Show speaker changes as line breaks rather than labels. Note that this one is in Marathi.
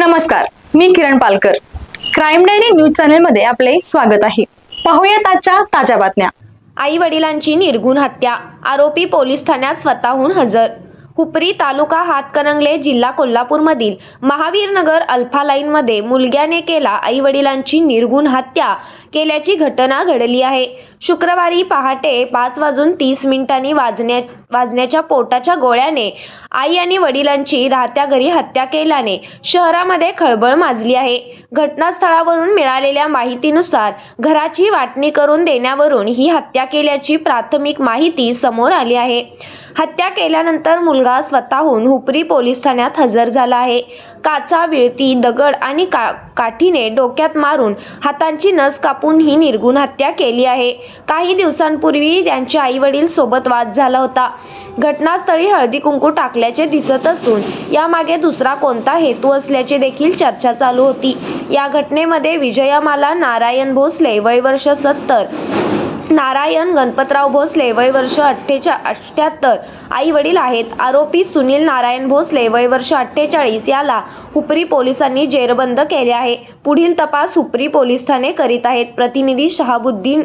नमस्कार मी Kiran Palkar. Crime diary news चॅनलमध्ये आपले स्वागत आहे. पाहूयात आजच्या ताज्या बातम्या.
आई वडिलांची निर्गुण हत्या आरोपी पोलीस ठाण्यात स्वतःहून हजर. हुपरी तालुका हातकणंगले जिल्हा कोल्हापूरमधील महावीरनगर अल्फा लाईनमध्ये मुलग्याने केला आई वडिलांची निर्गुण हत्या. केल्याची घटना घडली आहे. शुक्रवारी पहाटे पाच वाजून तीस मिनिटांनी वाजण्या वाजण्याच्या पोटाच्या गोळ्याने आई आणि वडिलांची राहत्या घरी हत्या केल्याने शहरामध्ये खळबळ माजली आहे. घटनास्थळावरून मिळालेल्या माहितीनुसार घराची वाटणी करून देण्यावरून ही हत्या केल्याची प्राथमिक माहिती समोर आली आहे. हत्या केल्यानंतर मुलगा स्वतःहून हुपरी पोलीस ठाण्यात हजर झाला आहे. काचा विळती दगड आणि का काठीने डोक्यात मारून हातांची नस कापून ही निर्गुण हत्या केली आहे. काही दिवसांपूर्वी त्यांच्या आई वडील सोबत वाद झाला होता. घटनास्थळी हळदी कुंकू टाकल्याचे दिसत असून यामागे दुसरा कोणता हेतू असल्याची देखील चर्चा चालू होती. या घटनेमध्ये विजयमाला नारायण भोसले वय वर्ष सत्तर नारायण गणपतराव भोसले वय वर्ष अठ्ठेचा अठ्ठ्याहत्तर. आई वडील आहेत. आरोपी सुनील नारायण भोसले वय वर्ष अठ्ठेचाळीस याला हुपरी पोलिसांनी जेरबंद केले आहे. पुढील तपास हुपरी पोलीस ठाणे करीत आहेत. प्रतिनिधी शहाबुद्दीन